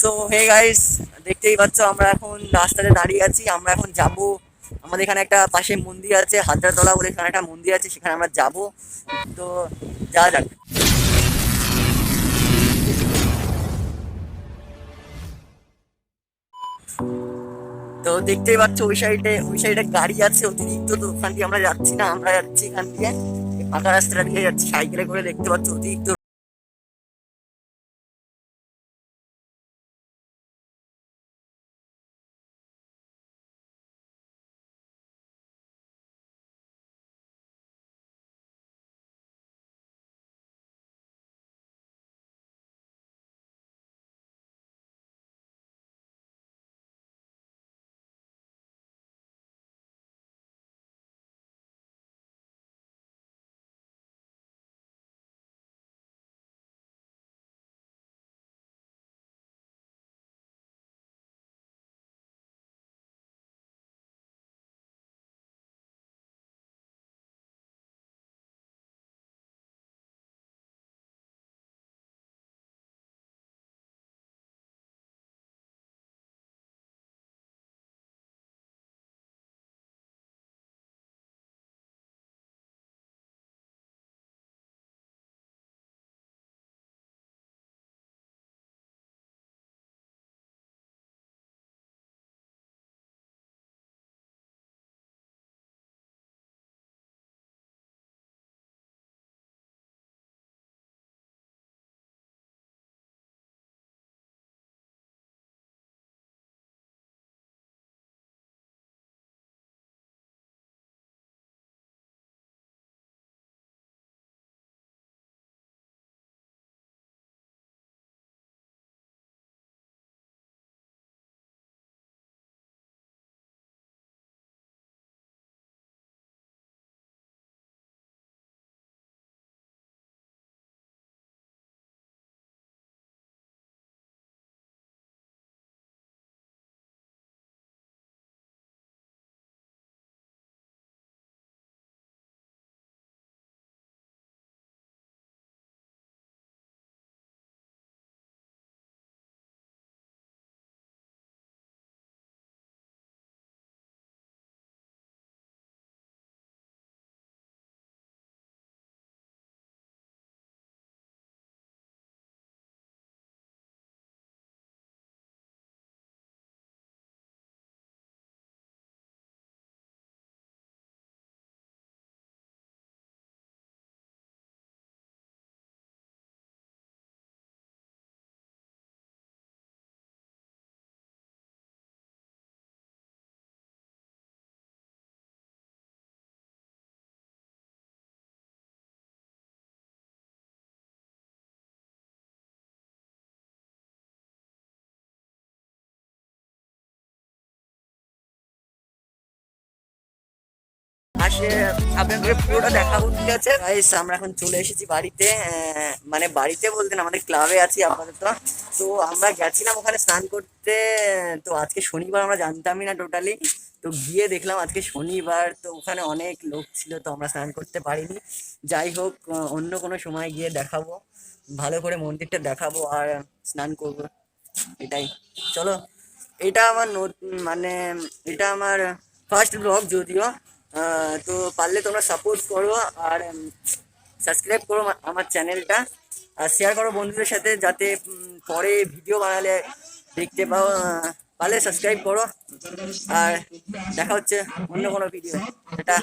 So hey guys দেখতেই পাচ্ছ, আমরা এখন রাস্তাতে দাঁড়িয়ে আছি, আমরা এখন যাব। আমাদের এখানে একটা পাশে মন্দির আছে হাজারতলা বলে এখানে একটা মন্দির আছে, সেখানে আমরা যাব। তো যা যাক। তো, দেখতেই পাচ্ছ, ওই সাইডে ওই সাইডে গাড়ি আছে, অতিরিক্ত তো ওখান দিয়ে আমরা যাচ্ছি না, আমরা যাচ্ছি এখান দিয়ে। ফাঁকা রাস্তাটা দিয়ে যাচ্ছি, সাইকেলে করে দেখতে পাচ্ছ, অতিরিক্ত আসে, আপনাদের পুরোটা দেখাবো ঠিক আছে গাইস আমরা এখন চলে এসেছি বাড়িতে মানে বাড়িতে বলতে না, আমাদের ক্লাবে আছি আপাতত। তো আমরা গেছিলাম ওখানে স্নান করতে, তো আজকে শনিবার আমরা জানতামই না টোটালি তো গিয়ে দেখলাম আজকে শনিবার, তো ওখানে অনেক লোক ছিল, তো আমরা স্নান করতে পারিনি। যাই হোক অন্য কোনো সময় গিয়ে দেখাবো, ভালো করে মন্দিরটা দেখাবো আর স্নান করব, এটাই। চলো, এটা আমার মানে এটা আমার ফার্স্ট ব্লগ যদিও। তো পারলে তোমরা সাপোর্ট করো আর সাবস্ক্রাইব করো আমা- আমার চ্যানেলটা আর শেয়ার করো বন্ধুদের সাথে যাতে পরে ভিডিও বানালে দেখতে পাও পারলে সাবস্ক্রাইব করো। আর দেখা হচ্ছে অন্য কোনো ভিডিও এটা